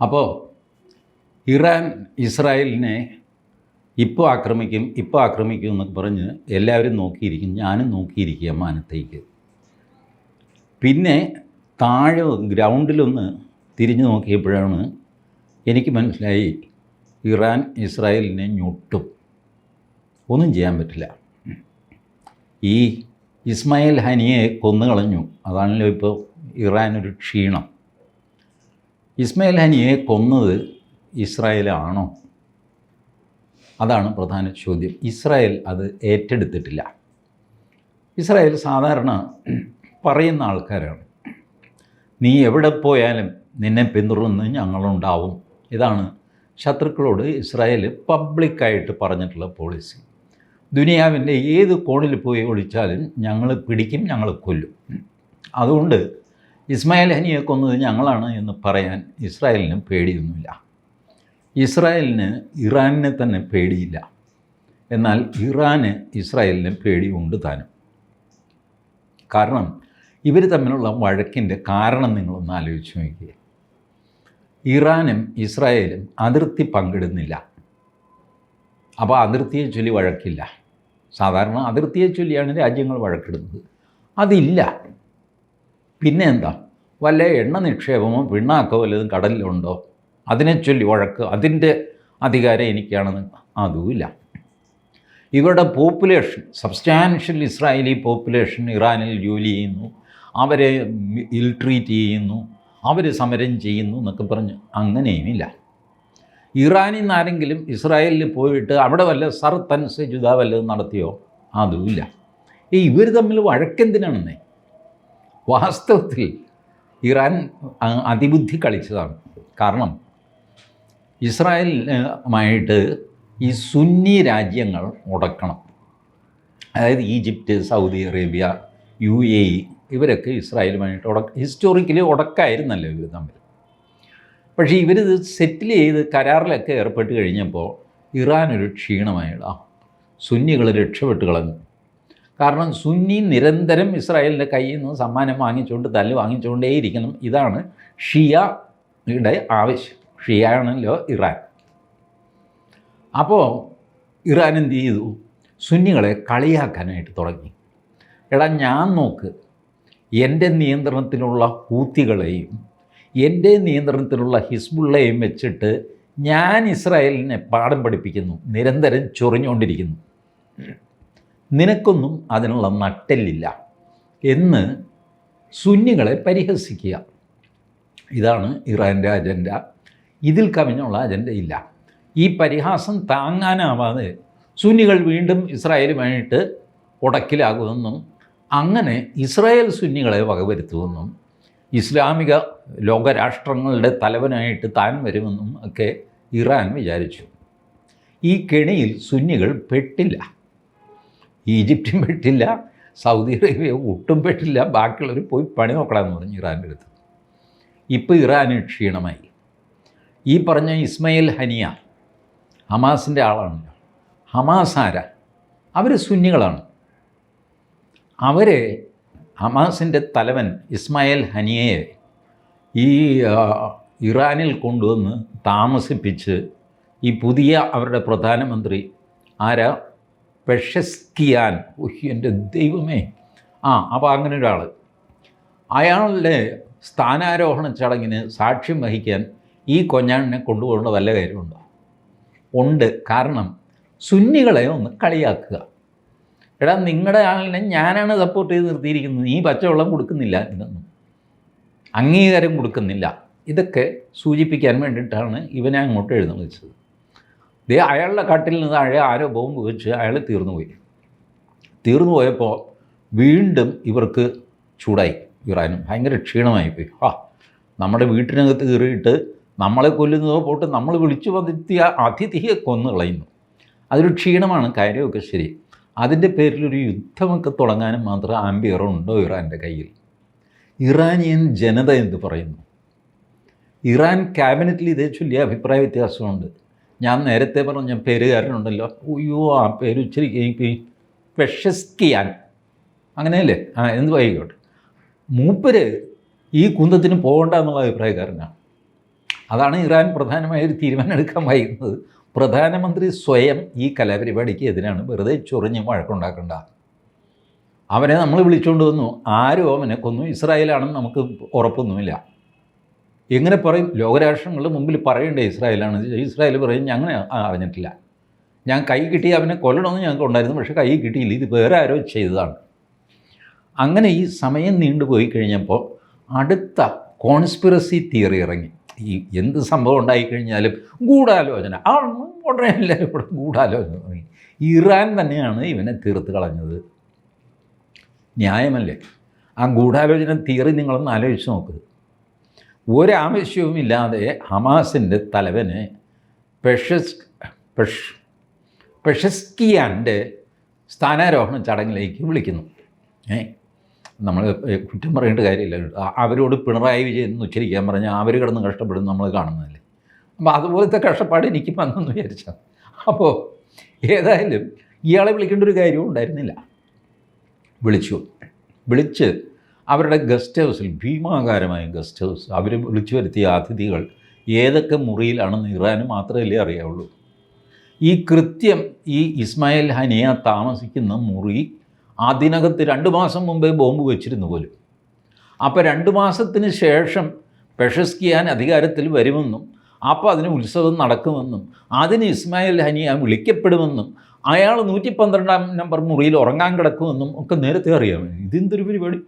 അപ്പോൾ ഇറാൻ ഇസ്രായേലിനെ ഇപ്പോൾ ആക്രമിക്കും ഇപ്പോൾ ആക്രമിക്കും എന്നൊക്കെ പറഞ്ഞ് എല്ലാവരും നോക്കിയിരിക്കും ഞാനും നോക്കിയിരിക്കുക മാനത്തേക്ക്. പിന്നെ താഴെ ഗ്രൗണ്ടിലൊന്ന് തിരിഞ്ഞു നോക്കിയപ്പോഴാണ് എനിക്ക് മനസ്സിലായി ഇറാൻ ഇസ്രായേലിനെ ഞൊട്ടും. ഒന്നും ചെയ്യാൻ പറ്റില്ല. ഈ ഇസ്മായിൽ ഹനിയെ കൊന്നു കളഞ്ഞു അതാണല്ലോ ഇപ്പോൾ ഇറാൻ ഒരു ക്ഷീണം. ഇസ്മായിൽ ഹനിയെ കൊന്നത് ഇസ്രായേലാണോ? അതാണ് പ്രധാന ചോദ്യം. ഇസ്രായേൽ അത് ഏറ്റെടുത്തിട്ടില്ല. ഇസ്രായേൽ സാധാരണ പറയുന്ന ആൾക്കാരാണ്. നീ എവിടെ പോയാലും നിന്നെ പിന്തുടർന്ന് ഞങ്ങളുണ്ടാവും. ഇതാണ് ശത്രുക്കളോട് ഇസ്രായേൽ പബ്ലിക്കായിട്ട് പറഞ്ഞിട്ടുള്ള പോളിസി. ദുനിയാവിന്റെ ഏത് കോണിൽ പോയി ഒളിച്ചാലും ഞങ്ങൾ പിടിക്കും ഞങ്ങൾ കൊല്ലും. അതുകൊണ്ട് ഇസ്മായിൽ ഹനിയെ കൊന്നത് ഞങ്ങളാണ് എന്ന് പറയാൻ ഇസ്രായേലിന് പേടിയൊന്നുമില്ല. ഇസ്രായേലിന് ഇറാനിനെ തന്നെ പേടിയില്ല. എന്നാൽ ഇറാന് ഇസ്രായേലിന് പേടിയുണ്ട് താനും. കാരണം ഇവർ തമ്മിലുള്ള വഴക്കിന്റെ കാരണം നിങ്ങളൊന്ന് ആലോചിച്ച് നോക്കിയേ. ഇറാനും ഇസ്രായേലും അതിർത്തി പങ്കിടുന്നില്ല. അപ്പോൾ അതിർത്തിയെ ചൊല്ലി വഴക്കില്ല. സാധാരണ അതിർത്തിയെ ചൊല്ലിയാണ് രാജ്യങ്ങൾ വഴക്കിടുന്നത്. അതില്ല. പിന്നെ എന്താ? വല്ല എണ്ണ നിക്ഷേപമോ പിണ്ണാക്കോ വല്ലതും കടലിലുണ്ടോ? അതിനെ ചൊല്ലി വഴക്ക്. അതിന്റെ അധികാരം എനിക്കാണെന്ന് അതുമില്ല. ഇവരുടെ പോപ്പുലേഷൻ സബ്സ്റ്റാൻഷ്യൽ ഇസ്രായേലി പോപ്പുലേഷൻ ഇറാനിൽ ജോലി ചെയ്യുന്നു. അവരെ ഇൽ ട്രീറ്റ് ചെയ്യുന്നു. അവർ സമരം ചെയ്യുന്നു എന്നൊക്കെ പറഞ്ഞ് അങ്ങനെയുമില്ല. ഇറാനിൽ നിന്ന് ആരെങ്കിലും ഇസ്രായേലിൽ പോയിട്ട് അവിടെ വല്ല സർ തൻസ് ജുദ വല്ലതും നടത്തിയോ? അതുമില്ല. ഈ ഇവർ തമ്മിൽ വഴക്കെന്തിനാണെന്നേ? വാസ്തവത്തിൽ ഇറാൻ അതിബുദ്ധി കളിച്ചതാണ്. കാരണം ഇസ്രായേലുമായിട്ട് ഈ സുന്നി രാജ്യങ്ങൾ മുടക്കണം. അതായത് Egypt Saudi Arabia U A E ഇവരൊക്കെ ഇസ്രായേലുമായിട്ട് ഉടക്ക ഹിസ്റ്റോറിക്കലി ഉടക്കായിരുന്നല്ലോ ഇവർ തമ്മിൽ. പക്ഷേ ഇവരിത് സെറ്റിൽ ചെയ്ത് കരാറിലൊക്കെ ഏർപ്പെട്ട് കഴിഞ്ഞപ്പോൾ ഇറാൻ ഒരു ക്ഷീണമായിട്ടാണ് സുന്നികൾ രക്ഷപ്പെട്ട് കളഞ്ഞു കാരണം സുന്നി നിരന്തരം ഇസ്രായേലിന്റെ കയ്യിൽ നിന്ന് സമ്മാനം വാങ്ങിച്ചുകൊണ്ട് തല്ല് വാങ്ങിച്ചുകൊണ്ടേയിരിക്കണം ഇതാണ് ഷിയയുടെ ആവശ്യം. ഷിയാണല്ലോ ഇറാൻ. അപ്പോൾ ഇറാൻ എന്ത് ചെയ്തു? സുന്നികളെ കളിയാക്കാനായിട്ട് തുടങ്ങി. എടാ ഞാൻ നോക്ക്. എന്റെ നിയന്ത്രണത്തിലുള്ള ഹൂത്തികളെയും എന്റെ നിയന്ത്രണത്തിലുള്ള ഹിസ്ബുള്ളയും വെച്ചിട്ട് ഞാൻ ഇസ്രായേലിനെ പാഠം പഠിപ്പിക്കുന്നു. നിരന്തരം ചൊറിഞ്ഞുകൊണ്ടിരിക്കുന്നു. നിനക്കൊന്നും അതിനുള്ള നട്ടെല്ലില്ല എന്ന് സുന്നികളെ പരിഹസിക്കുക. ഇതാണ് ഇറാന്റെ അജണ്ട. ഇതിൽ കവിഞ്ഞുള്ള അജണ്ടയില്ല. ഈ പരിഹാസം താങ്ങാനാവാതെ സുന്നികൾ വീണ്ടും ഇസ്രായേലുമായിട്ട് ഉടക്കിലാകുമെന്നും അങ്ങനെ ഇസ്രായേൽ സുന്നികളെ വകവരുത്തുമെന്നും ഇസ്ലാമിക ലോകരാഷ്ട്രങ്ങളുടെ തലവനായിട്ട് താൻ വരുമെന്നും ഒക്കെ ഇറാൻ വിചാരിച്ചു. ഈ കെണിയിൽ സുന്നികൾ പെട്ടില്ല. ഈജിപ്തും പെട്ടില്ല സൗദി അറേബ്യ ഒട്ടും പെട്ടില്ല ബാക്കിയുള്ളവർ പോയി പണി നോക്കണമെന്ന് പറഞ്ഞു ഇറാന്റെ അടുത്ത്. ഇപ്പോൾ ഇറാൻ ക്ഷീണമായി. ഈ പറഞ്ഞ ഇസ്മയിൽ ഹനിയ ഹമാസിന്റെ ആളാണല്ലോ ഹമാസ് ആരാ? അവർ സുന്നികളാണ്. അവരെ ഹമാസിന്റെ തലവൻ ഇസ്മായിൽ ഹനിയയെ ഈ ഇറാനിൽ കൊണ്ടുവന്ന് താമസിപ്പിച്ച് ഈ പുതിയ അവരുടെ പ്രധാനമന്ത്രി ആരാ? പെഷസ്കിയാൻ ഉഹ്, എന്റെ ദൈവമേ. ആ അപ്പോൾ അങ്ങനെ ഒരാൾ അയാളുടെ സ്ഥാനാരോഹണ ചടങ്ങിന് സാക്ഷ്യം വഹിക്കാൻ ഈ കൊഞ്ഞാണിനെ കൊണ്ടുപോകേണ്ട വല്ല കാര്യമുണ്ടോ? ഉണ്ട്. കാരണം സുന്നികളെ ഒന്ന് കളിയാക്കുക. എടാ നിങ്ങളുടെ ആളിനെ ഞാനാണ് സപ്പോർട്ട് ചെയ്ത് നിർത്തിയിരിക്കുന്നത്. നീ പച്ചവെള്ളം കൊടുക്കുന്നില്ല എന്നൊന്നും. അംഗീകാരം കൊടുക്കുന്നില്ല. ഇതൊക്കെ സൂചിപ്പിക്കാൻ വേണ്ടിയിട്ടാണ് ഇവനെ അങ്ങോട്ട് എഴുന്നള്ളിച്ചത്. ദേ അയാളുടെ കട്ടിൽ നിന്ന് അയാൾ ആരോ ബോംബ് വെച്ച് അയാൾ തീർന്നു പോയി. തീർന്നു പോയപ്പോൾ വീണ്ടും ഇവർക്ക് ചൂടായി. ഇറാനും ഭയങ്കര ക്ഷീണമായി പോയി. ആ നമ്മുടെ വീട്ടിനകത്ത് കയറിയിട്ട് നമ്മളെ കൊല്ലുന്നതോ പോട്ട് നമ്മൾ വിളിച്ചു വന്നെത്തിയ അതിഥിയെ കൊന്നു കളയുന്നു. അതൊരു ക്ഷീണമാണ് കാര്യമൊക്കെ ശരി. അതിന്റെ പേരിലൊരു യുദ്ധമൊക്കെ തുടങ്ങാനും മാത്രം ആംബിയറുണ്ടോ ഇറാന്റെ കയ്യിൽ? ഇറാനിയൻ ജനത എന്ത് പറയുന്നു? ഇറാൻ ക്യാബിനറ്റിൽ ഇതേ ചൊല്ലിയ അഭിപ്രായ വ്യത്യാസമുണ്ട്. ഞാൻ നേരത്തെ പറഞ്ഞ പേരുകാരനുണ്ടല്ലോ. അയ്യോ ആ പേര് ഇച്ചിരി പെഷസ്കിയാൻ. അങ്ങനെയല്ലേ? ആ എന്ത് വൈകോട്ടെ മൂപ്പര് ഈ കുന്തത്തിന് പോകണ്ട എന്നുള്ള അഭിപ്രായക്കാരനാണ്. അതാണ് ഇറാൻ പ്രധാനമായ ഒരു തീരുമാനം എടുക്കാൻ വൈകുന്നത്. പ്രധാനമന്ത്രി സ്വയം ഈ കലാപരിപാടിക്ക് എതിരാണ്. വെറുതെ ചൊറിഞ്ഞ് വഴക്കുണ്ടാക്കണ്ട. അവനെ നമ്മൾ വിളിച്ചുകൊണ്ട് വന്നു. ആരും അവനെ കൊന്നു. ഇസ്രായേലാണെന്ന് നമുക്ക് ഉറപ്പൊന്നുമില്ല. എങ്ങനെ പറയും? ലോകരാഷ്ട്രങ്ങളുടെ മുമ്പിൽ പറയേണ്ടത് ഇസ്രായേലാണ്? ഇസ്രായേൽ പറയും ഞങ്ങൾ അറിഞ്ഞിട്ടില്ല. ഞാൻ കൈ കിട്ടി അവനെ കൊല്ലണമെന്ന് ഞങ്ങൾക്ക് ഉണ്ടായിരുന്നു പക്ഷേ കൈ കിട്ടിയില്ല. ഇത് വേറെ ആരോ ചെയ്തതാണ്. അങ്ങനെ ഈ സമയം നീണ്ടുപോയി കഴിഞ്ഞപ്പോൾ അടുത്ത കോൺസ്പിറസി തിയറി ഇറങ്ങി. ഈ എന്ത് സംഭവം ഉണ്ടായിക്കഴിഞ്ഞാലും ഗൂഢാലോചന. ആ ഉടനെ എല്ലാവരും കൂടെ ഗൂഢാലോചന തുടങ്ങി. ഇറാൻ തന്നെയാണ് ഇവനെ തീർത്ത് കളഞ്ഞത്. ന്യായമല്ലേ? ആ ഗൂഢാലോചന തിയറി നിങ്ങളൊന്ന് ആലോചിച്ച് നോക്ക്. ഒരാവശ്യവുമില്ലാതെ ഹമാസിന്റെ തലവന് പെഷസ് പെഷ് പെഷസ്കിയാന്റെ സ്ഥാനാരോഹണ ചടങ്ങിലേക്ക് വിളിക്കുന്നു. ഏ? നമ്മൾ കുറ്റം പറയേണ്ട കാര്യമില്ല. അവരോട് പിണറായി വിജയൻ എന്ന് ഉച്ചരിക്കാൻ പറഞ്ഞാൽ അവർ കിടന്ന് കഷ്ടപ്പെടുന്നു നമ്മൾ കാണുന്നതല്ലേ. അപ്പോൾ അതുപോലത്തെ കഷ്ടപ്പാട് എനിക്ക് വന്നെന്ന് വിചാരിച്ചാൽ അപ്പോൾ ഏതായാലും ഇയാളെ വിളിക്കേണ്ട ഒരു കാര്യവും ഉണ്ടായിരുന്നില്ല. വിളിച്ചു. വിളിച്ച് അവരുടെ ഗസ്റ്റ് ഹൗസിൽ ഭീമാകാരമായ ഗസ്റ്റ് ഹൗസ് അവർ വിളിച്ചു വരുത്തിയ അതിഥികൾ ഏതൊക്കെ മുറിയിലാണെന്ന് ഇറാന് മാത്രമല്ലേ അറിയാവുള്ളൂ. ഈ കൃത്യം ഈ ഇസ്മായിൽ ഹനിയ താമസിക്കുന്ന മുറി അതിനകത്ത് രണ്ട് മാസം മുമ്പേ ബോംബ് വെച്ചിരുന്നു പോലും. അപ്പോൾ രണ്ട് മാസത്തിന് ശേഷം പെഷസ്കിയാൻ അധികാരത്തിൽ വരുമെന്നും അപ്പോൾ അതിന് ഉത്സവം നടക്കുമെന്നും അതിന് ഇസ്മായിൽ ഹനിയ വിളിക്കപ്പെടുമെന്നും അയാൾ നൂറ്റി പന്ത്രണ്ടാം നമ്പർ മുറിയിൽ ഉറങ്ങാൻ കിടക്കുമെന്നും ഒക്കെ നേരത്തെ അറിയാം ഇതെന്തൊരു പരിപാടി?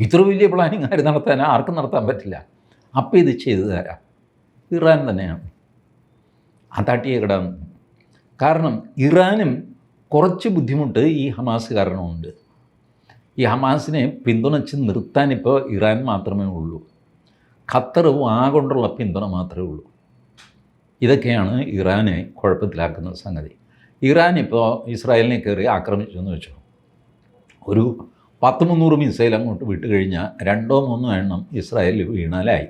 ഇത്ര വലിയ പ്ലാനിങ് ആര് നടത്താൻ ആർക്കും നടത്താൻ പറ്റില്ല. അപ്പോൾ ഇത് ചെയ്തു തരാം ഇറാൻ തന്നെയാണ്. ആ തട്ടിയെ കിടാന്ന്. കാരണം ഇറാനും കുറച്ച് ബുദ്ധിമുട്ട് ഈ ഹമാസ് കാരണമുണ്ട്. ഈ ഹമാസിനെ പിന്തുണച്ച് നിർത്താൻ ഇപ്പോൾ ഇറാൻ മാത്രമേ ഉള്ളൂ. ഖത്തർ വാ കൊണ്ടുള്ള പിന്തുണ മാത്രമേ ഉള്ളൂ. ഇതൊക്കെയാണ് ഇറാനെ കുഴപ്പത്തിലാക്കുന്ന സംഗതി. ഇറാൻ ഇപ്പോൾ ഇസ്രായേലിനെ കയറി ആക്രമിച്ചു എന്ന് വെച്ചു. ഒരു പത്ത് മുന്നൂറ് മിസൈൽ അങ്ങോട്ട് വിട്ട് കഴിഞ്ഞാൽ രണ്ടോ മൂന്നോ എണ്ണം ഇസ്രായേലിൽ വീണാലായി.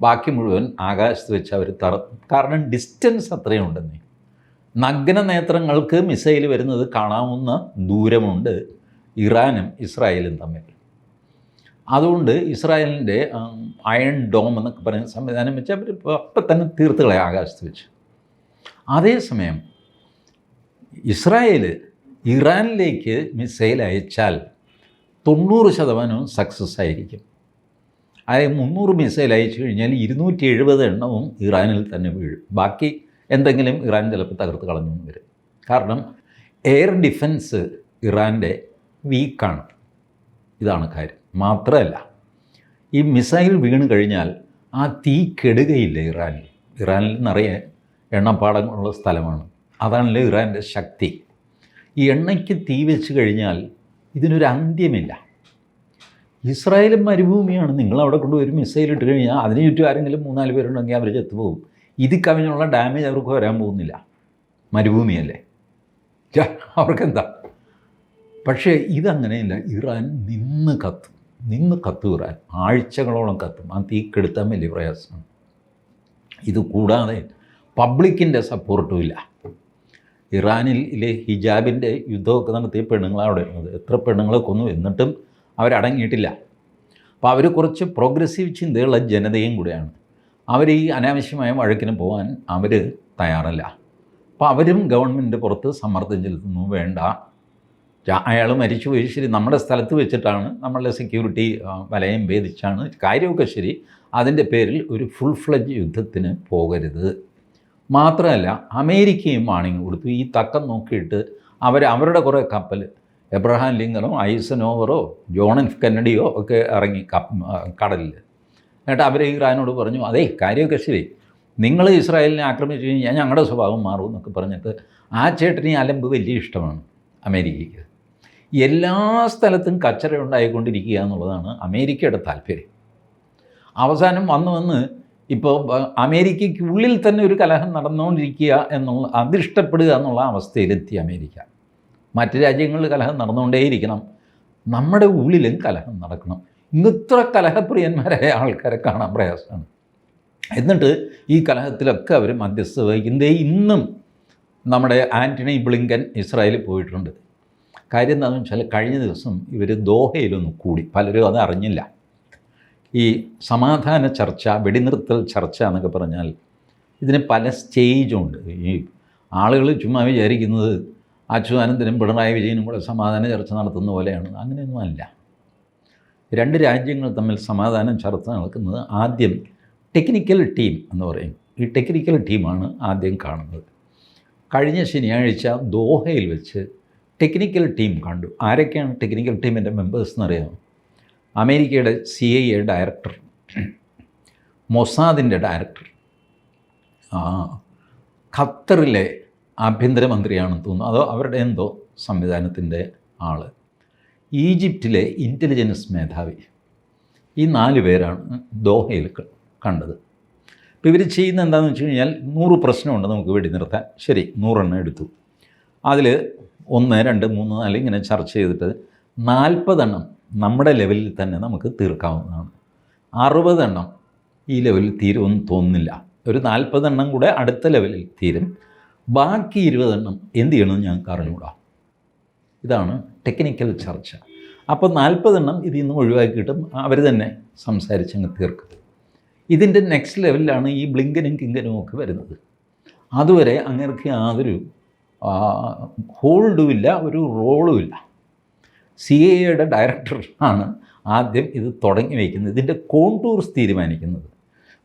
ബാക്കി മുഴുവൻ ആകാശത്ത് വെച്ച് അവർ തറ കാരണം ഡിസ്റ്റൻസ് അത്രയും ഉണ്ടെന്നേ. നഗ്ന നേത്രങ്ങൾക്ക് മിസൈൽ വരുന്നത് കാണാവുന്ന ദൂരമുണ്ട് ഇറാനും ഇസ്രായേലും തമ്മിൽ. അതുകൊണ്ട് ഇസ്രായേലിന്റെ അയൺ ഡോം എന്നൊക്കെ പറയുന്ന സംവിധാനം വെച്ച് അവർ അപ്പം തന്നെ തീർത്തുകളെ ആകാശത്ത് വെച്ച്. അതേസമയം ഇസ്രായേൽ ഇറാനിലേക്ക് മിസൈൽ അയച്ചാൽ തൊണ്ണൂറ് ശതമാനവും സക്സസ് ആയിരിക്കും. അതായത് മുന്നൂറ് മിസൈൽ അയച്ചു കഴിഞ്ഞാൽ ഇരുന്നൂറ്റി എഴുപത് എണ്ണവും ഇറാനിൽ തന്നെ വീഴും. ബാക്കി എന്തെങ്കിലും ഇറാൻ ചിലപ്പോൾ തകർത്ത് കളഞ്ഞു വരും. കാരണം എയർ ഡിഫൻസ് ഇറാന്റെ വീക്കാണ് ഇതാണ് കാര്യം. മാത്രമല്ല ഈ മിസൈൽ വീണ് കഴിഞ്ഞാൽ ആ തീ കെടുകയില്ല ഇറാനിൽ. ഇറാനിൽ നിറയെ എണ്ണപ്പാടങ്ങളുള്ള സ്ഥലമാണ്. അതാണല്ലോ ഇറാന്റെ ശക്തി. ഈ എണ്ണയ്ക്ക് തീ വെച്ച് കഴിഞ്ഞാൽ ഇതിനൊരു അന്ത്യമില്ല. ഇസ്രായേലും മരുഭൂമിയാണ്. നിങ്ങൾ അവിടെ ഒരു മിസൈൽ ഇട്ട് കഴിഞ്ഞാൽ അതിന് ചുറ്റും ആരെങ്കിലും മൂന്നാൽ പേരുണ്ടെങ്കിൽ അവർ ചെത്തുപോകും. ഇത് കവിഞ്ഞുള്ള ഡാമേജ് അവർക്ക് വരാൻ പോകുന്നില്ല. മരുഭൂമിയല്ലേ? അവർക്കെന്താ? പക്ഷേ ഇതങ്ങനെയില്ല. ഇറാൻ നിന്ന് കത്തും. നിന്ന് കത്തും ഇറാൻ. ആഴ്ചകളോളം കത്തും. ആ തീ കെടുത്താൻ വലിയ പ്രയാസമാണ്. ഇത് കൂടാതെ പബ്ലിക്കിന്റെ സപ്പോർട്ടും ഇല്ല. ഇറാനിലെ ഹിജാബിന്റെ യുദ്ധമൊക്കെ നടത്തിയ പെണ്ണുങ്ങളാണ് അവിടെ ഇരുന്നത്. എത്ര പെണ്ണുങ്ങളെ കൊന്നു എന്നിട്ടും അവരടങ്ങിയിട്ടില്ല. അപ്പോൾ അവർ കുറച്ച് പ്രോഗ്രസീവ് ചിന്തയുള്ള ജനതയും കൂടെയാണ്. അവർ ഈ അനാവശ്യമായ വഴക്കിന് പോകാൻ അവർ തയ്യാറല്ല. അപ്പോൾ അവരും ഗവൺമെന്റ് പുറത്ത് സമ്മർദ്ദം ചെലുത്തുന്നു. വേണ്ട. അയാൾ മരിച്ചു പോയി. ശരി നമ്മുടെ സ്ഥലത്ത് വെച്ചിട്ടാണ് നമ്മളുടെ സെക്യൂരിറ്റി വലയം ഭേദിച്ചാണ്. കാര്യമൊക്കെ ശരി. അതിന്റെ പേരിൽ ഒരു ഫുൾ ഫ്ലജ് യുദ്ധത്തിന് പോകരുത്. മാത്രമല്ല അമേരിക്കയും വാണിംഗ് കൊടുത്തു. ഈ തക്കം നോക്കിയിട്ട് അവർ അവരുടെ കുറേ കപ്പൽ എബ്രഹാം ലിങ്കനോ ഐസനോവറോ ജോൺ എഫ് കെന്നഡിയോ ഒക്കെ ഇറങ്ങി കടലിൽ എന്നിട്ട് അവർ ഇറാനോട് പറഞ്ഞു അതേ കാര്യമൊക്കെ ശരി. നിങ്ങൾ ഇസ്രായേലിനെ ആക്രമിച്ചു കഴിഞ്ഞാൽ ഞങ്ങളുടെ സ്വഭാവം മാറും എന്നൊക്കെ പറഞ്ഞിട്ട് ആ ചേട്ടനെ അലമ്പ് വലിയ ഇഷ്ടമാണ് അമേരിക്കയ്ക്ക്. എല്ലാ സ്ഥലത്തും കച്ചറ ഉണ്ടായിക്കൊണ്ടിരിക്കുക എന്നുള്ളതാണ് അമേരിക്കയുടെ താല്പര്യം. അവസാനം വന്നു വന്ന് ഇപ്പോൾ അമേരിക്കയ്ക്കുള്ളിൽ തന്നെ ഒരു കലഹം നടന്നുകൊണ്ടിരിക്കുക എന്നുള്ള അതിഷ്ടപ്പെടുക എന്നുള്ള അവസ്ഥയിലെത്തി അമേരിക്ക. മറ്റ് രാജ്യങ്ങളിൽ കലഹം നടന്നുകൊണ്ടേയിരിക്കണം. നമ്മുടെ ഉള്ളിലും കലഹം നടക്കണം. ഇന്നിത്ര കലഹപ്രിയന്മാരായ ആൾക്കാരെ കാണാൻ പ്രയാസമാണ്. എന്നിട്ട് ഈ കലഹത്തിലൊക്കെ അവർ മധ്യസ്ഥ വഹിക്കുന്നത് ഇന്നും നമ്മുടെ ആന്റണി ബ്ലിങ്കൻ ഇസ്രായേലിൽ പോയിട്ടുണ്ട്. കാര്യം എന്താണെന്ന് വെച്ചാൽ കഴിഞ്ഞ ദിവസം ഇവർ ദോഹയിലൊന്ന് കൂടി. പലരും അത് അറിഞ്ഞില്ല. ഈ സമാധാന ചർച്ച വെടിനിർത്തൽ ചർച്ച എന്നൊക്കെ പറഞ്ഞാൽ ഇതിന് പല സ്റ്റേജുണ്ട് ഈ ആളുകൾ ചുമ്മാ വിചാരിക്കുന്നത് അച്യുതാനന്ദനും പിണറായി വിജയനും കൂടെ സമാധാന ചർച്ച നടത്തുന്ന പോലെയാണ്. അങ്ങനെയൊന്നും അല്ല. രണ്ട് രാജ്യങ്ങൾ തമ്മിൽ സമാധാനം ചർച്ച നടക്കുന്നത് ആദ്യം ടെക്നിക്കൽ ടീം എന്ന് പറയും. ഈ ടെക്നിക്കൽ ടീമാണ് ആദ്യം കാണുന്നത്. കഴിഞ്ഞ ശനിയാഴ്ച ദോഹയിൽ വെച്ച് ടെക്നിക്കൽ ടീം കണ്ടു. ആരൊക്കെയാണ് ടെക്നിക്കൽ ടീമിന്റെ മെമ്പേഴ്സ് എന്നറിയാമോ? അമേരിക്കയുടെ സി ഐ എ ഡയറക്ടർ മൊസാദിന്റെ ഡയറക്ടർ ഖത്തറിലെ ആഭ്യന്തരമന്ത്രിയാണെന്ന് തോന്നുന്നു. അതോ അവരുടെ എന്തോ സംവിധാനത്തിന്റെ ആൾ ഈജിപ്തിലെ ഇന്റലിജൻസ് മേധാവി. ഈ നാല് പേരാണ് ദോഹയിൽ കണ്ടത്. അപ്പോൾ ഇവർ ചെയ്യുന്ന എന്താണെന്ന് വെച്ച് കഴിഞ്ഞാൽ നൂറ് പ്രശ്നമുണ്ട് നമുക്ക് വെടി നിർത്താൻ. ശരി നൂറെണ്ണം എടുത്തു. അതിൽ ഒന്ന് രണ്ട് മൂന്ന് നാല് ഇങ്ങനെ ചർച്ച ചെയ്തിട്ട് നാൽപ്പതെണ്ണം നമ്മുടെ ലെവലിൽ തന്നെ നമുക്ക് തീർക്കാവുന്നതാണ്. അറുപതെണ്ണം ഈ ലെവലിൽ തീരുമെന്ന് തോന്നുന്നില്ല. ഒരു നാൽപ്പതെണ്ണം കൂടെ അടുത്ത ലെവലിൽ തീരും. ബാക്കി ഇരുപതെണ്ണം എന്ത് ചെയ്യണമെന്ന് ഞങ്ങൾക്ക് അറിഞ്ഞുകൂടാ. ഇതാണ് ടെക്നിക്കൽ ചർച്ച. അപ്പോൾ നാൽപ്പതെണ്ണം ഇതിൽ നിന്ന് ഒഴിവാക്കിയിട്ടും അവർ തന്നെ സംസാരിച്ചങ്ങ് തീർക്കും. ഇതിന്റെ നെക്സ്റ്റ് ലെവലിലാണ് ഈ ബ്ലിങ്കനും കിങ്കനും ഒക്കെ വരുന്നത്. അതുവരെ അങ്ങനെയൊക്കെ യാതൊരു ഹോൾഡും ഇല്ല ഒരു റോളുമില്ല സി എയുടെ ഡയറക്ടർ ആണ് ആദ്യം ഇത് തുടങ്ങി വയ്ക്കുന്നത് ഇതിന്റെ കോണ്ടൂർസ് തീരുമാനിക്കുന്നത്.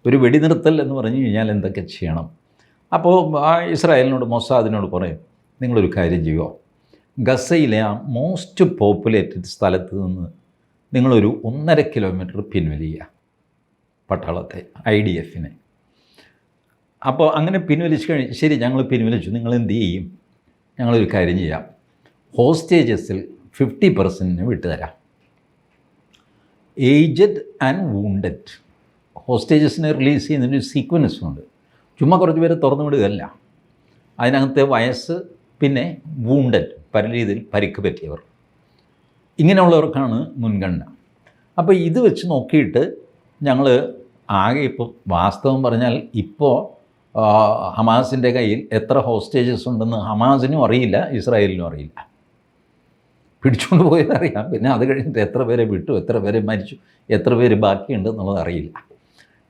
ഒരു വെടിനിർത്തൽ എന്ന് പറഞ്ഞു കഴിഞ്ഞാൽ എന്തൊക്കെ ചെയ്യണം? അപ്പോൾ ഇസ്രായേലിനോട് മൊസാദിനോട് പറയും നിങ്ങളൊരു കാര്യം ചെയ്യുമോ ഗസയിലെ ആ മോസ്റ്റ് പോപ്പുലേറ്റഡ് സ്ഥലത്ത് നിന്ന് നിങ്ങളൊരു ഒന്നര കിലോമീറ്റർ പിൻവലിയുക പട്ടാളത്തെ ഐ ഡി എഫിനെ അപ്പോൾ അങ്ങനെ പിൻവലിച്ച് കഴിഞ്ഞ് ശരി ഞങ്ങൾ പിൻവലിച്ചു. നിങ്ങൾ എന്ത് ചെയ്യും? ഞങ്ങളൊരു കാര്യം ചെയ്യാം. ഹോസ്റ്റേജസിൽ ഫിഫ്റ്റി പെർസെന്റിന് വിട്ടുതരാം. ഏജഡ് ആൻഡ് വൂണ്ടഡ് ഹോസ്റ്റേജസിനെ റിലീസ് ചെയ്യുന്നതിന് ഒരു സീക്വൻസും ഉണ്ട്. ചുമ്മാ കുറച്ച് പേര് തുറന്നു വിടുകയല്ല. അതിനകത്തെ വയസ്സ് പിന്നെ വൂണ്ടഡ് പല രീതിയിൽ പരിക്ക് പറ്റിയവർ. ഇങ്ങനെയുള്ളവർക്കാണ് മുൻഗണന. അപ്പോൾ ഇത് വെച്ച് നോക്കിയിട്ട് ഞങ്ങൾ ആകെ ഇപ്പോൾ വാസ്തവം പറഞ്ഞാൽ ഇപ്പോൾ ഹമാസിന്റെ കയ്യിൽ എത്ര ഹോസ്റ്റേജസ് ഉണ്ടെന്ന് ഹമാസിനും അറിയില്ല ഇസ്രായേലിനും അറിയില്ല. പിടിച്ചുകൊണ്ട് പോയത് അറിയാം. പിന്നെ അത് കഴിഞ്ഞിട്ട് എത്ര പേരെ വിട്ടു എത്ര പേരെ മരിച്ചു എത്ര പേര് ബാക്കിയുണ്ട് എന്നുള്ളത് അറിയില്ല.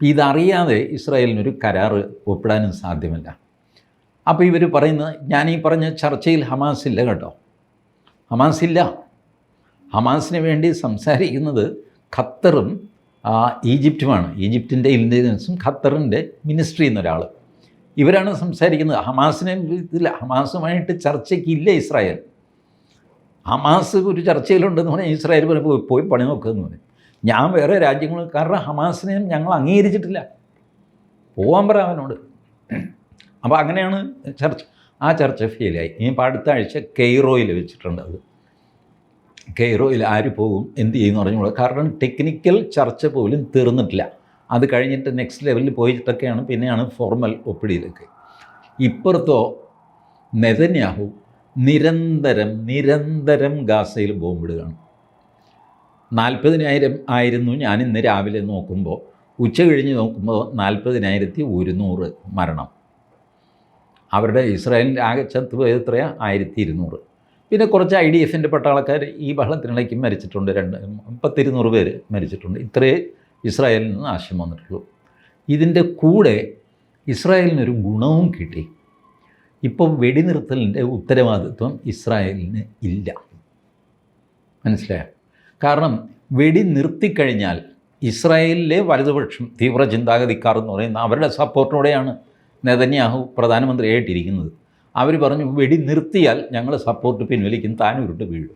ഇതറിയാതെ ഇസ്രായേലിനൊരു കരാറ് ഒപ്പിടാനും സാധ്യമല്ല. അപ്പോൾ ഇവർ പറയുന്നത് ഞാൻ ഈ പറഞ്ഞ ചർച്ചയിൽ ഹമാസ് ഇല്ല കേട്ടോ. ഹമാസ് ഇല്ല. ഹമാസിന് വേണ്ടി സംസാരിക്കുന്നത് ഖത്തറും ഈജിപ്റ്റുമാണ്. ഈജിപ്തിന്റെ ഇന്റലിജൻസും ഖത്തറിന്റെ മിനിസ്ട്രി എന്നൊരാൾ ഇവരാണ് സംസാരിക്കുന്നത്. ഹമാസിനെ ഇതില്ല ഹമാസുമായിട്ട് ചർച്ചയ്ക്കില്ല ഇസ്രായേൽ. ഹമാസ് ഒരു ചർച്ചയിലുണ്ടെന്ന് പറഞ്ഞാൽ ഇസ്രായേൽ പോലെ പോയി പോയി പണി നോക്കുകയെന്ന് പറയും ഞാൻ വേറെ രാജ്യങ്ങൾ കാരണം ഹമാസിനെ ഞങ്ങൾ അംഗീകരിച്ചിട്ടില്ല. പോകാൻ പറ അവനോട്. അപ്പോൾ അങ്ങനെയാണ് ചർച്ച. ആ ചർച്ച ഫെയിലായി. ഇനിയിപ്പോൾ അടുത്ത ആഴ്ച കെയ്റോയിൽ വെച്ചിട്ടുണ്ട് അത്. കെയ്റോയിൽ ആര് പോകും എന്ത് ചെയ്യുമെന്ന് പറഞ്ഞോളൂ കാരണം ടെക്നിക്കൽ ചർച്ച പോലും തീർന്നിട്ടില്ല. അത് കഴിഞ്ഞിട്ട് നെക്സ്റ്റ് ലെവലിൽ പോയിട്ടൊക്കെയാണ് പിന്നെയാണ് ഫോർമൽ ഒപ്പിടിയിലൊക്കെ. ഇപ്പുറത്തോ നെതന്യാഹു നിരന്തരം നിരന്തരം ഗാസയിൽ ബോംബിടുകയാണ് നാൽപ്പതിനായിരം ആയിരുന്നു ഞാൻ ഇന്ന് രാവിലെ നോക്കുമ്പോൾ ഉച്ച കഴിഞ്ഞ് നോക്കുമ്പോൾ നാൽപ്പതിനായിരത്തി ഒരുന്നൂറ് മരണം. അവരുടെ ഇസ്രായേലിന്റെ ആകെ ചത്ത് പോയത് എത്രയാണ് ആയിരത്തി ഇരുന്നൂറ്. പിന്നെ കുറച്ച് ഐ ഡി എഫിന്റെ പട്ടാളക്കാർ ഈ ബഹളത്തിനിടയ്ക്ക് മരിച്ചിട്ടുണ്ട്. രണ്ട് പത്തിരുന്നൂറ് പേര് മരിച്ചിട്ടുണ്ട്. ഇത്രയേ ഇസ്രായേലിൽ നിന്ന് ആശയം വന്നിട്ടുള്ളൂ. ഇതിന്റെ കൂടെ ഇസ്രായേലിനൊരു ഗുണവും കിട്ടി. ഇപ്പോൾ വെടിനിർത്തലിന്റെ ഉത്തരവാദിത്വം ഇസ്രായേലിന് ഇല്ല. മനസ്സിലായോ? കാരണം വെടി നിർത്തിക്കഴിഞ്ഞാൽ ഇസ്രായേലിലെ വലതുപക്ഷം തീവ്ര ചിന്താഗതിക്കാർ എന്ന് പറയുന്ന അവരുടെ സപ്പോർട്ടോടെയാണ് നെതന്യാഹു പ്രധാനമന്ത്രിയായിട്ടിരിക്കുന്നത്. അവർ പറഞ്ഞു വെടി നിർത്തിയാൽ ഞങ്ങൾ സപ്പോർട്ട് പിൻവലിക്കും താനൂരിട്ട് വീഴും.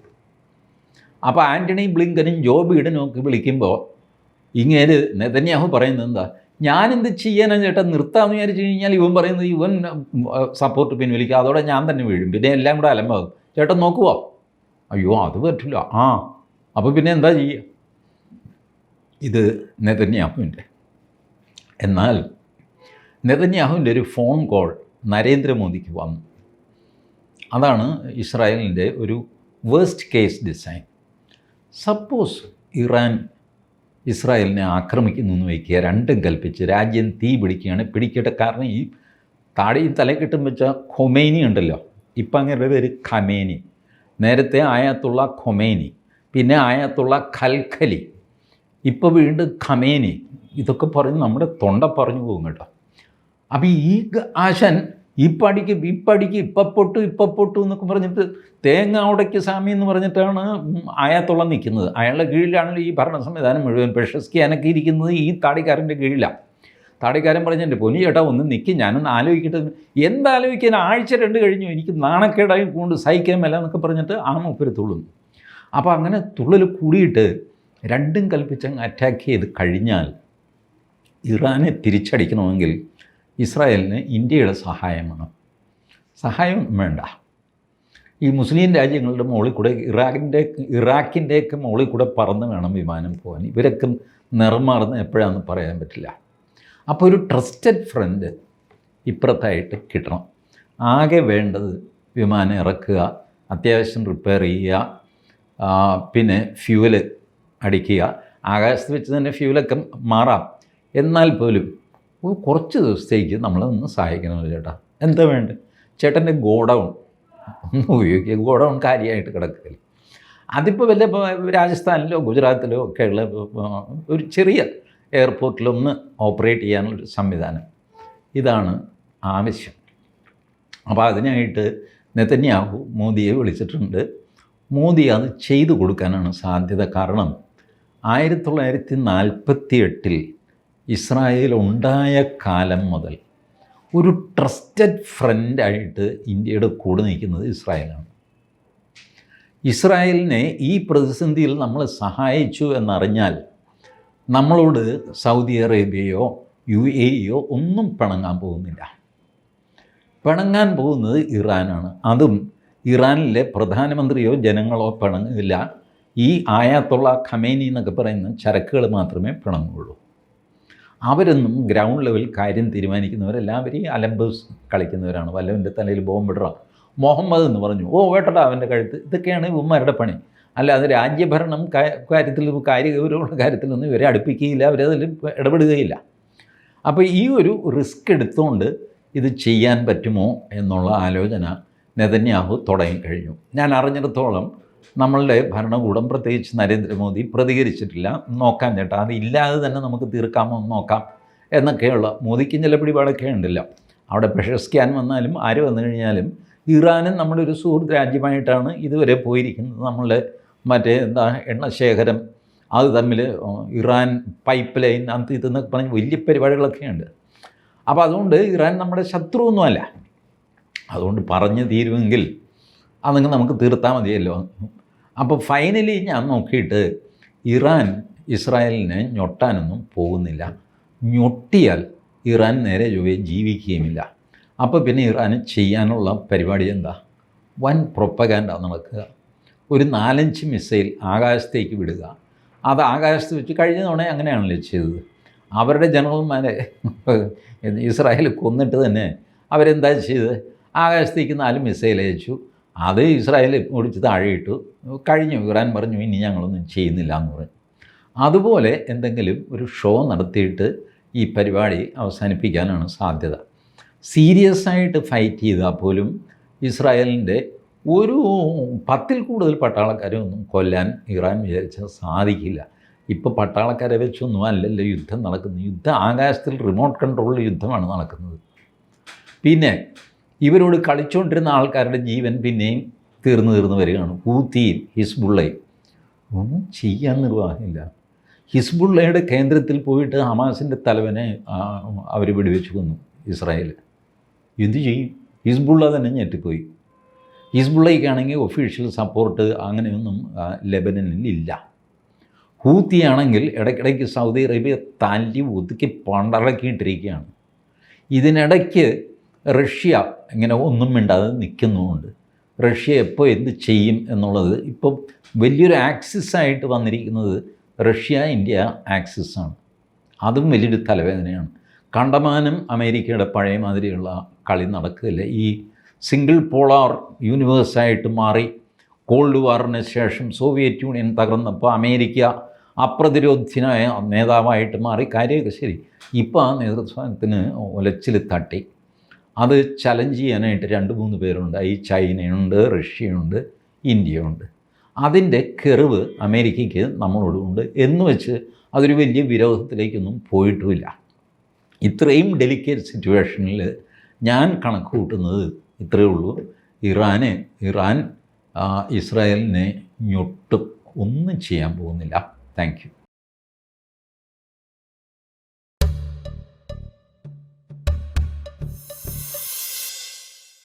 അപ്പോൾ ആന്റണി ബ്ലിങ്കനും ജോ ബീഡനും ഒക്കെ വിളിക്കുമ്പോൾ ഇങ്ങനെ നെതന്യാഹു പറയുന്നത് എന്താ? ഞാനെന്ത് ചെയ്യാനാ ചേട്ടാ? നിർത്താമെന്ന് വിചാരിച്ചു കഴിഞ്ഞാൽ ഇവൻ പറയുന്നത് ഇവൻ സപ്പോർട്ട് പിൻവലിക്കുക അതോടെ ഞാൻ തന്നെ വീഴും. പിന്നെ എല്ലാം കൂടെ അലമ്പാകും. ചേട്ടൻ നോക്കുവോ? അയ്യോ അത് പറ്റില്ല. ആ അപ്പോൾ പിന്നെ എന്താ ചെയ്യുക ഇത് നെതന്യാഹുവിന്റെ എന്നാൽ നെതന്യാഹുവിന്റെ ഒരു ഫോൺ കോൾ നരേന്ദ്രമോദിക്ക് വന്നു. അതാണ് ഇസ്രായേലിന്റെ ഒരു worst case design suppose Iran ഇസ്രായേലിനെ ആക്രമിക്കുന്നു എന്ന് വയ്ക്കുക രണ്ടും കൽപ്പിച്ച് രാജ്യം തീ പിടിക്കുകയാണ്. പിടിക്കട്ടെ കാരണം ഈ താടിയും തലക്കെട്ടും വെച്ച ഖൊമേനി ഉണ്ടല്ലോ. ഇപ്പം അങ്ങനെ പേര് ഖമേനി. നേരത്തെ ആയത്തുള്ള ഖൊമേനി പിന്നെ ആയത്തുള്ള ഖൽഖലി ഇപ്പോൾ വീണ്ടും ഖമേനി. ഇതൊക്കെ പറഞ്ഞ് നമ്മുടെ തൊണ്ട പറഞ്ഞു പോകും കേട്ടോ. അപ്പോൾ ഈ ആശാൻ ഈ പടിക്ക് ഈ പടിക്ക് ഇപ്പം പൊട്ടു ഇപ്പം പൊട്ടു എന്നൊക്കെ പറഞ്ഞിട്ട് തേങ്ങ ഉടയ്ക്ക് സ്വാമി എന്ന് പറഞ്ഞിട്ടാണ് അയാത്തുള്ള നിൽക്കുന്നത്. അയാളുടെ കീഴിലാണല്ലോ ഈ ഭരണ സംവിധാനം മുഴുവൻ പ്രശസ്തി അനക്കി ഇരിക്കുന്നത് ഈ താടിക്കാരന്റെ കീഴിലാണ്. താടിക്കാരൻ പറഞ്ഞിട്ട് പൊനി ചേട്ടാ ഒന്ന് നിൽക്കും ഞാനൊന്ന് ആലോചിക്കട്ടെ. എന്താലോചിക്കാൻ ആഴ്ച രണ്ട് കഴിഞ്ഞു. എനിക്ക് നാണക്കേടായി കൊണ്ട് സഹിക്കാൻ മേല എന്നൊക്കെ പറഞ്ഞിട്ട് ആ മൂപ്പര് തുള്ളുന്നു. അപ്പോൾ അങ്ങനെ തുള്ളൽ കൂടിയിട്ട് രണ്ടും കൽപ്പിച്ചങ്ങ് അറ്റാക്ക് ചെയ്ത് കഴിഞ്ഞാൽ ഇറാനെ തിരിച്ചടിക്കണമെങ്കിൽ ഇസ്രായേലിന് ഇന്ത്യയുടെ സഹായം വേണം. സഹായം വേണ്ട. ഈ മുസ്ലിം രാജ്യങ്ങളുടെ മുകളിൽ കൂടെ ഇറാഖിന്റെ ഇറാഖിന്റെയൊക്കെ മുകളിൽ കൂടെ പറന്ന് വേണം വിമാനം പോകാൻ. ഇവരൊക്കെ നിറമാർന്ന് എപ്പോഴാണെന്ന് പറയാൻ പറ്റില്ല. അപ്പോൾ ഒരു ട്രസ്റ്റഡ് ഫ്രണ്ട് ഇപ്പുറത്തായിട്ട് കിട്ടണം. ആകെ വേണ്ടത് വിമാനം ഇറക്കുക അത്യാവശ്യം റിപ്പയർ ചെയ്യുക പിന്നെ ഫ്യൂവൽ അടിക്കുക. ആകാശത്ത് വെച്ച് തന്നെ ഫ്യൂവലൊക്കെ മാറാം. എന്നാൽ പോലും കുറച്ച് ദിവസത്തേക്ക് നമ്മളൊന്ന് സഹായിക്കണമല്ലോ ചേട്ടാ. എന്താ വേണ്ടത്? ചേട്ടന്റെ ഗോഡൗൺ. ഒന്ന് ഉപയോഗിക്കുക ഗോഡൗൺ കാര്യമായിട്ട് കിടക്കുകയില്ല അതിപ്പോൾ വല്ല രാജസ്ഥാനിലോ ഗുജറാത്തിലോ ഒക്കെ ഉള്ള ഒരു ചെറിയ എയർപോർട്ടിലൊന്ന് ഓപ്പറേറ്റ് ചെയ്യാനുള്ളൊരു സംവിധാനം. ഇതാണ് ആവശ്യം. അപ്പോൾ അതിനായിട്ട് നെതന്യാഹു മോദിയെ വിളിച്ചിട്ടുണ്ട്. മോദി അത് ചെയ്തു കൊടുക്കാനാണ് സാധ്യത കാരണം ആയിരത്തി തൊള്ളായിരത്തി നാൽപ്പത്തി എട്ടിൽ ഇസ്രായേൽ ഉണ്ടായ കാലം മുതൽ ഒരു ട്രസ്റ്റഡ് ഫ്രണ്ടായിട്ട് ഇന്ത്യയുടെ കൂടെ നിൽക്കുന്നത് ഇസ്രായേലാണ്. ഇസ്രായേലിനെ ഈ പ്രതിസന്ധിയിൽ നമ്മൾ സഹായിച്ചു എന്നറിഞ്ഞാൽ നമ്മളോട് സൗദി അറേബ്യയോ യു എ ഇയോ ഒന്നും പിണങ്ങാൻ പോകുന്നില്ല. പിണങ്ങാൻ പോകുന്നത് ഇറാനാണ്. അതും ഇറാനിലെ പ്രധാനമന്ത്രിയോ ജനങ്ങളോ പിണങ്ങില്ല ഈ ആയാത്തുള്ള ഖമേനി എന്നൊക്കെ പറയുന്ന ചരക്കുകൾ മാത്രമേ പിണങ്ങുള്ളൂ അവരൊന്നും ഗ്രൗണ്ട് ലെവൽ കാര്യം തീരുമാനിക്കുന്നവരെല്ലാവരും അലമ്പസ് കളിക്കുന്നവരാണ്. വല്ലവന്റെ തലയിൽ ബോംബിടറ മുഹമ്മദ് എന്ന് പറഞ്ഞു. ഓ വേട്ടടാ അവന്റെ കഴുത്ത്. ഇതൊക്കെയാണ് ഇവന്മാരുടെ പണി. അല്ല അല്ലാതെ രാജ്യഭരണം കാര്യത്തിൽ കാര്യഗൗരവമുള്ള കാര്യത്തിലൊന്നും ഇവരെ അടുപ്പിക്കുകയില്ല. അവരതിൽ ഇടപെടുകയില്ല. അപ്പോൾ ഈ ഒരു റിസ്ക് എടുത്തുകൊണ്ട് ഇത് ചെയ്യാൻ പറ്റുമോ എന്നുള്ള ആലോചന നെതന്യാഹു തുടങ്ങിക്കഴിഞ്ഞു. ഞാൻ അറിഞ്ഞിടത്തോളം നമ്മളുടെ ഭരണകൂടം പ്രത്യേകിച്ച് നരേന്ദ്രമോദി പ്രതികരിച്ചിട്ടില്ല. നോക്കാം ചേട്ടാ അതില്ലാതെ തന്നെ നമുക്ക് തീർക്കാമോ നോക്കാം. എന്നൊക്കെയുള്ള മോദിക്കും ചില പിടിപാടൊക്കെ ഉണ്ടല്ലോ. അവിടെ പ്രഷർ സ്കാൻ വന്നാലും ആര് വന്നു കഴിഞ്ഞാലും ഇറാനും ഒരു സുഹൃത്ത് രാജ്യമായിട്ടാണ് ഇതുവരെ പോയിരിക്കുന്നത്. നമ്മളുടെ മറ്റേ എന്താ എണ്ണശേഖരം അത് തമ്മിൽ ഇറാൻ പൈപ്പ് ലൈൻ അത് ഇതെന്നൊക്കെ പറഞ്ഞ് വലിയ പരിപാടികളൊക്കെ ഉണ്ട്. അപ്പോൾ അതുകൊണ്ട് ഇറാൻ നമ്മുടെ ശത്രുവൊന്നുമല്ല. അതുകൊണ്ട് പറഞ്ഞു തീരുമെങ്കിൽ അതങ്ങ് നമുക്ക് തീർത്താൽ മതിയല്ലോ. അപ്പോൾ ഫൈനലി ഞാൻ നോക്കിയിട്ട് ഇറാൻ ഇസ്രായേലിനെ ഞൊട്ടാനൊന്നും പോകുന്നില്ല. ഞൊട്ടിയാൽ ഇറാൻ നേരെ ചൊവ്വേ ജീവിക്കുകയുമില്ല. അപ്പോൾ പിന്നെ ഇറാൻ ചെയ്യാനുള്ള പരിപാടി എന്താ? വൻ പ്രൊപ്പഗാൻഡ നടക്കുക. ഒരു നാലഞ്ച് മിസൈൽ ആകാശത്തേക്ക് വിടുക. അത് ആകാശത്ത് വെച്ച് കഴിഞ്ഞ തവണ അങ്ങനെയാണല്ലോ ചെയ്തത്. അവരുടെ ജനറൽമാരെ ഇസ്രായേൽ കൊന്നിട്ട് തന്നെ അവരെന്താ ചെയ്തത്? ആകാശത്തേക്ക് നാല് മിസൈൽ അയച്ചു. അത് ഇസ്രായേൽ ഓടിച്ച് താഴെയിട്ടു കഴിഞ്ഞു ഇറാൻ പറഞ്ഞു ഇനി ഞങ്ങളൊന്നും ചെയ്യുന്നില്ല എന്ന് പറഞ്ഞു. അതുപോലെ എന്തെങ്കിലും ഒരു ഷോ നടത്തിയിട്ട് ഈ പരിപാടി അവസാനിപ്പിക്കാനാണ് സാധ്യത. സീരിയസ് ആയിട്ട് ഫൈറ്റ് ചെയ്താൽ പോലും ഇസ്രായേലിന്റെ ഒരു പത്തിൽ കൂടുതൽ പട്ടാളക്കാരെ ഒന്നും കൊല്ലാൻ ഇറാൻ വിചാരിച്ചാൽ സാധിക്കില്ല. ഇപ്പോൾ പട്ടാളക്കാരെ വെച്ചൊന്നും അല്ലല്ലോ യുദ്ധം നടക്കുന്നത്. യുദ്ധം ആകാശത്തിൽ റിമോട്ട് കൺട്രോളിൽ യുദ്ധമാണ് നടക്കുന്നത്. പിന്നെ ഇവരോട് കളിച്ചുകൊണ്ടിരുന്ന ആൾക്കാരുടെ ജീവൻ പിന്നെയും തീർന്നു തീർന്നു വരികയാണ്. ഹൂത്തിയും ഹിസ്ബുള്ളയും. ഒന്നും ചെയ്യാൻ നിർവാഹമില്ല. ഹിസ്ബുള്ളയുടെ കേന്ദ്രത്തിൽ പോയിട്ട് ഹമാസിന്റെ തലവനെ അവർ വെടിവെച്ച് കൊന്നു ഇസ്രായേൽ എന്തു ചെയ്യും? ഹിസ്ബുള്ള തന്നെ ഞെട്ടിപ്പോയി. ഹിസ്ബുള്ളയ്ക്കാണെങ്കിൽ ഒഫീഷ്യൽ സപ്പോർട്ട് അങ്ങനെയൊന്നും ലെബനനിൽ ഇല്ല. ഹൂത്തിയാണെങ്കിൽ ഇടയ്ക്കിടയ്ക്ക് സൗദി അറേബ്യ തല്ലി ഒതുക്കി പണ്ടടക്കിയിട്ടിരിക്കുകയാണ് ഇതിനിടയ്ക്ക് റഷ്യ ഇങ്ങനെ ഒന്നും മിണ്ടാതെ നിൽക്കുന്നുമുണ്ട്. റഷ്യ എപ്പോൾ എന്ത് ചെയ്യും എന്നുള്ളത് ഇപ്പം വലിയൊരു ആക്സിസ് ആയിട്ട് വന്നിരിക്കുന്നത് റഷ്യ ഇന്ത്യ ആക്സിസാണ് അതും വലിയൊരു തലവേദനയാണ്. കണ്ടമാനം അമേരിക്കയുടെ പഴയ മാതിരിയുള്ള കളി നടക്കില്ല ഈ സിംഗിൾ പോളാർ യൂണിവേഴ്സായിട്ട് മാറി കോൾഡ് വാറിന് ശേഷം സോവിയറ്റ് യൂണിയൻ തകർന്നപ്പോൾ അമേരിക്ക അപ്രതിരോധ്യനായ നേതാവായിട്ട് മാറി. കാര്യമൊക്കെ ശരി. ഇപ്പോൾ ആ നേതൃത്വത്തിന് ഒലച്ചിൽ തട്ടി. അത് ചലഞ്ച് ചെയ്യാനായിട്ട് രണ്ട് മൂന്ന് പേരുണ്ട്. ഈ ചൈനയുണ്ട് റഷ്യയുണ്ട് ഇന്ത്യയുണ്ട്. അതിന്റെ കെറിവ് അമേരിക്കയ്ക്ക് നമ്മളോടുണ്ട് എന്ന് വെച്ച് അതൊരു വലിയ വിരോധത്തിലേക്കൊന്നും പോയിട്ടുമില്ല. ഇത്രയും ഡെലിക്കേറ്റ് സിറ്റുവേഷനിൽ ഞാൻ കണക്ക് കൂട്ടുന്നത് ഇത്രയേ ഉള്ളൂ. ഇറാന് ഇറാൻ ഇസ്രായേലിനെ ഞൊട്ടും ഒന്നും ചെയ്യാൻ പോകുന്നില്ല. താങ്ക്